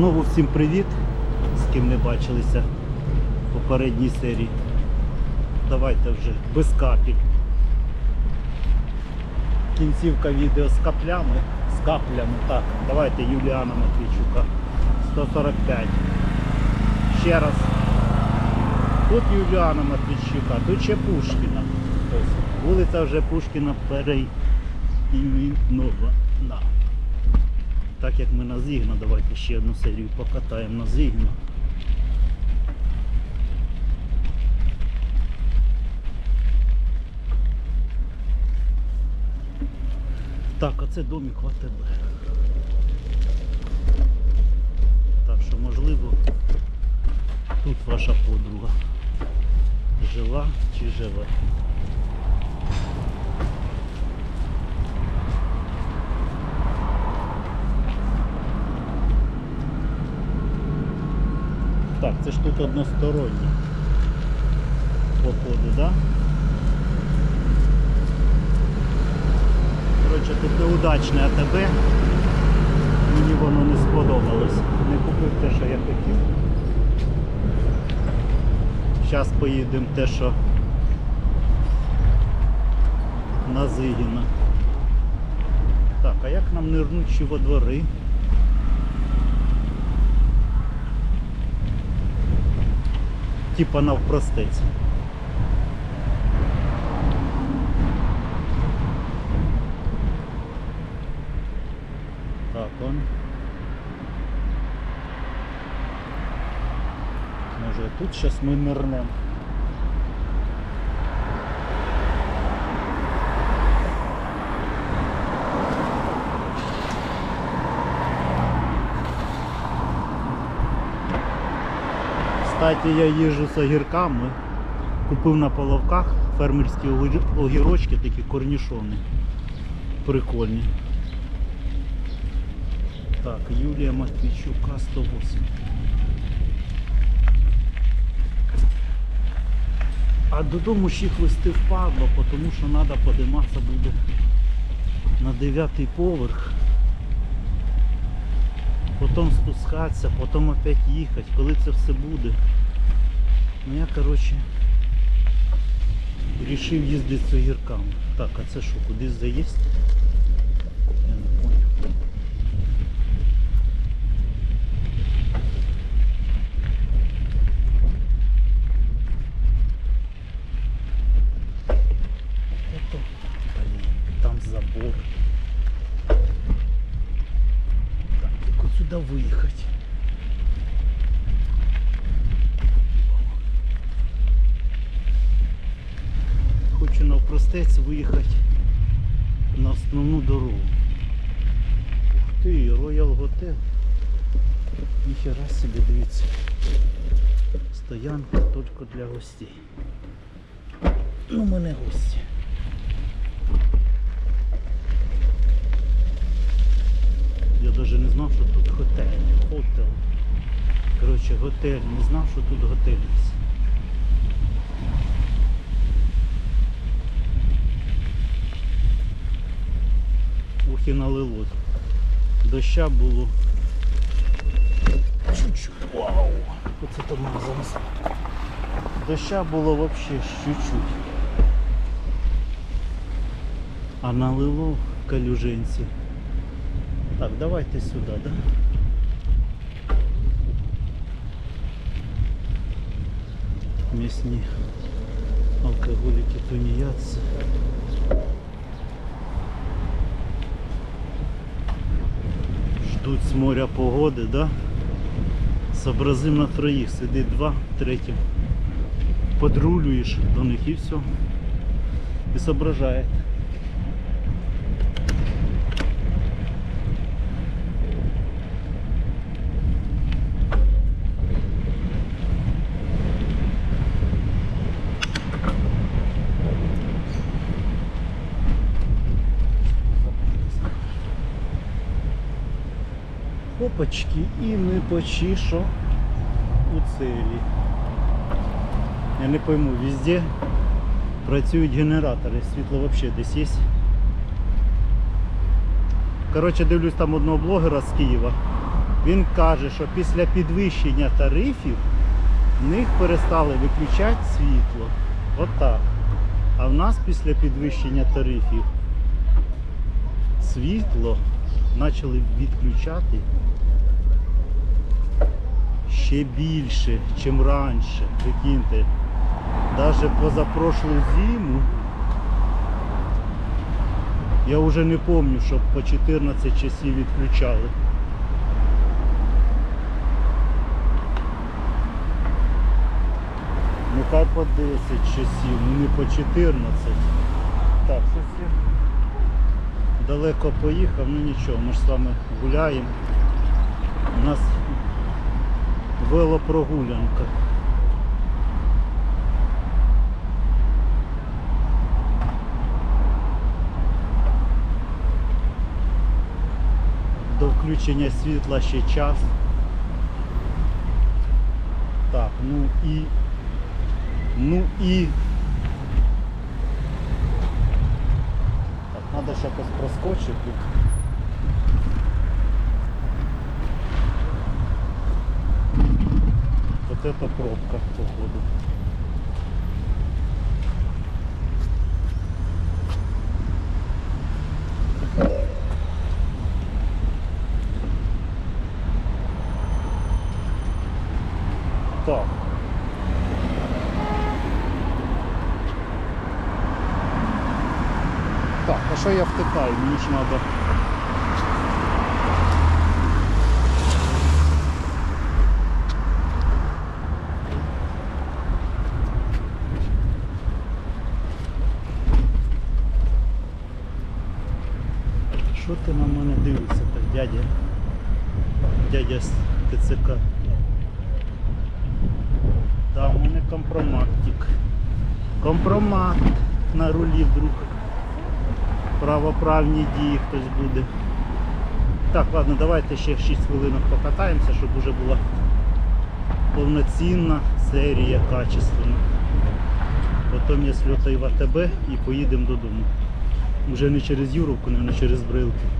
Знову всім привіт, з ким не бачилися в попередній серії. Давайте вже без капель. Кінцівка відео з каплями. З каплями. Так, давайте Юліана Матвійчука. 145. Ще раз. Тут Юліана Матвійчука, тут ще Пушкіна. Ось, вулиця вже Пушкіна переіменована. Так як ми на Зігна, давайте ще одну серію покатаємо на Зігна. Так, а це домик АТБ. Так що можливо тут ваша подруга жила чи живе. Так, це ж тут односторонні походи, так? Да? Коротше, тут неудачне АТБ. Мені воно не сподобалось. Не купив те, що я хотів. Зараз поїдемо те, що на Зигіна. Так, а як нам нирнуть ще во двори? Типа навпростець. Так, он. Може тут зараз ми нирнем. Кстати, я їжджу з огірками. Купив на половках фермерські огірочки, такі корнішони. Прикольні. Так, Юлія Матвійчука 108. А додому ж їх вести впадло, тому що треба подиматися буде на дев'ятий поверх. Потім спускатися, потім опять їхати, коли це все буде. Ну я коротше рішив їздити з огірками. Так, а це що, кудись заїсть? Я не понял. Это, блин, там забор. Так, як от сюди Виїхати? Виїхати на основну дорогу. Ух ти, Royal Hotel. Ніхера собі, дивіться. Стоянка тільки для гостей. Ну, ми не гості. Я навіть не знав, що тут готель. Хотел. Коротше, готель. Не знав, що тут готель. Є. Ух і налило. Доща було. Чуть-чуть. Вау! Оце там зараз. Доща було взагалі чуть-чуть. А налило в калюжинці. Так, давайте сюди, да? Місні алкоголики тунеядцы. Ждуть з моря погоди, да? Сообразим на троїх, сидить два, третій. Подрулюєш до них і все. І соображає. Опачки і почти що у цілі. Я не пойму, везде працюють генератори, світло взагалі десь є. Коротше, дивлюсь там одного блогера з Києва. Він каже, що після підвищення тарифів в них перестали виключати світло. Отак. А в нас після підвищення тарифів світло почали відключати ще більше, чим раніше. Прикиньте, навіть позапрошлу зиму я вже не пам'ятаю, щоб по 14 часів відключали. Ну хай по 10 часів, ну не по 14. Так, сусід далеко поїхав, ну нічого, ми ж з вами гуляємо. У нас велопрогулянка. До включення світла ще час. Так, ну і ну і так, треба ж якось проскочити. Вот это пробка, походу. Так. Так, а що я втикаю? Мені ж треба. Ти на мене дивишся так, дядя? Дядя з ТЦК. Да, у мене компроматик. Компромат на рулі вдруг. Правоправні дії хтось буде. Так, ладно, давайте ще 6 хвилинок покатаємося, щоб уже була повноцінна серія качественна. Потім я сльотаю в АТБ і поїдемо додому. Вже не через Юровку, не через Брилки.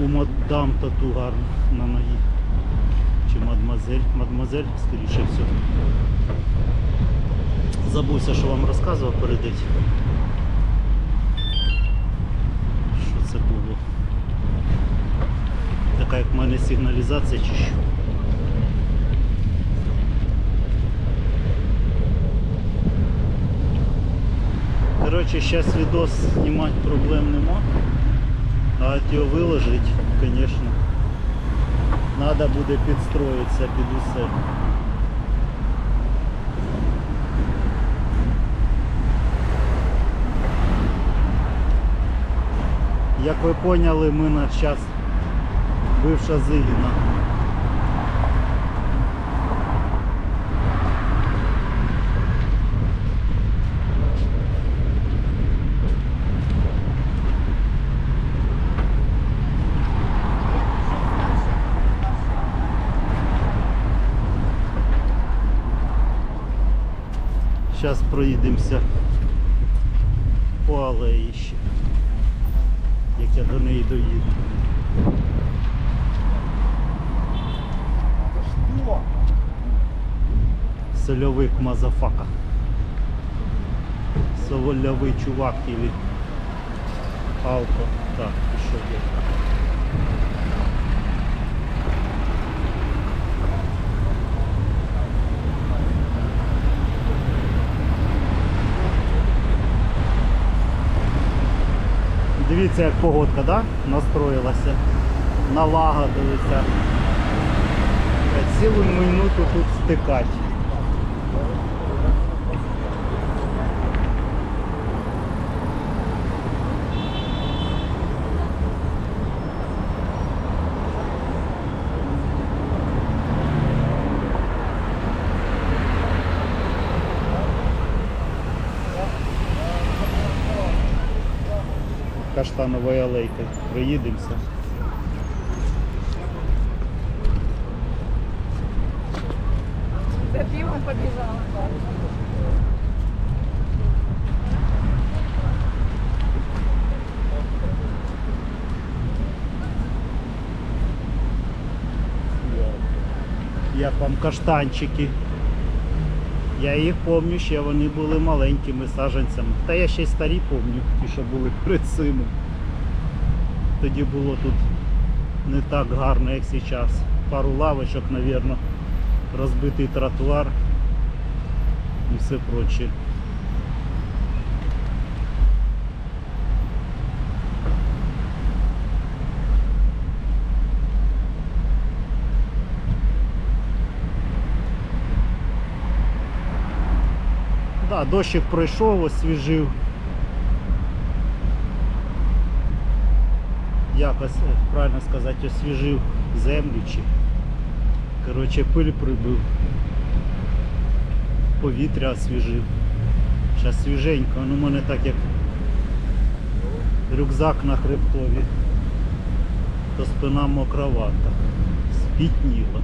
У мадам тату гарна на ногі. Чи мадмазель? Мадмазель, скоріше всього. Забувся, що вам розказував передать. Що це було? Така як в мене сигналізація чи що? Короче, сейчас видос снимать проблем нема. А от його виложить, конечно, надо буде підстроїтися під усе. Як ви поняли, ми на час бивша Зигіна. Зараз проїдемося по алеї ще, як я до неї доїду. Сольовик мазафака. Соловий чувак или Алко. Так, пішов я. Дивіться, як погодка, да? настроїлася, налагодилися. Цілу минуту тут стикать. каштанової алейки. Приїдемося. За півом побіжала. Як вам каштанчики? Я їх пам'ятаю, ще вони були маленькими саженцями. Та я ще й старі пам'ятаю, ті, що були перед цими. Тоді було тут не так гарно, як зараз. Пару лавочок, мабуть, розбитий тротуар і все прочее. Да, дощик пройшов, освіжив. Якось, е, правильно сказати, освіжив землю чи. Коротше, пиль прибив. Повітря освіжив. Зараз свіженько, ну у мене так як рюкзак на хребтові, то спина мокровата. Спітніла.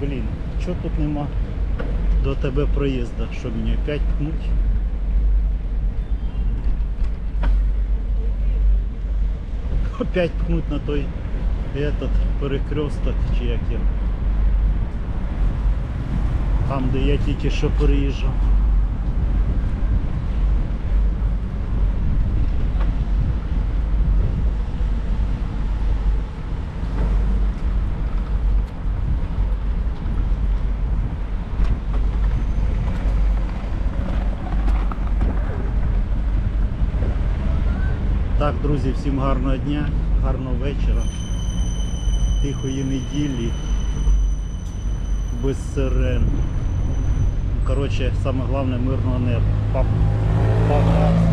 Блін, чого тут нема? До тебе проїзда, що мені опять пнуть. Опять пнуть на той этот перекресток чи як я. Там, де я тільки що переїжджав. Так, друзі, всім гарного дня, гарного вечора, тихої неділі, без сирен. Коротше, саме головне мирного неба. Пап- Пока.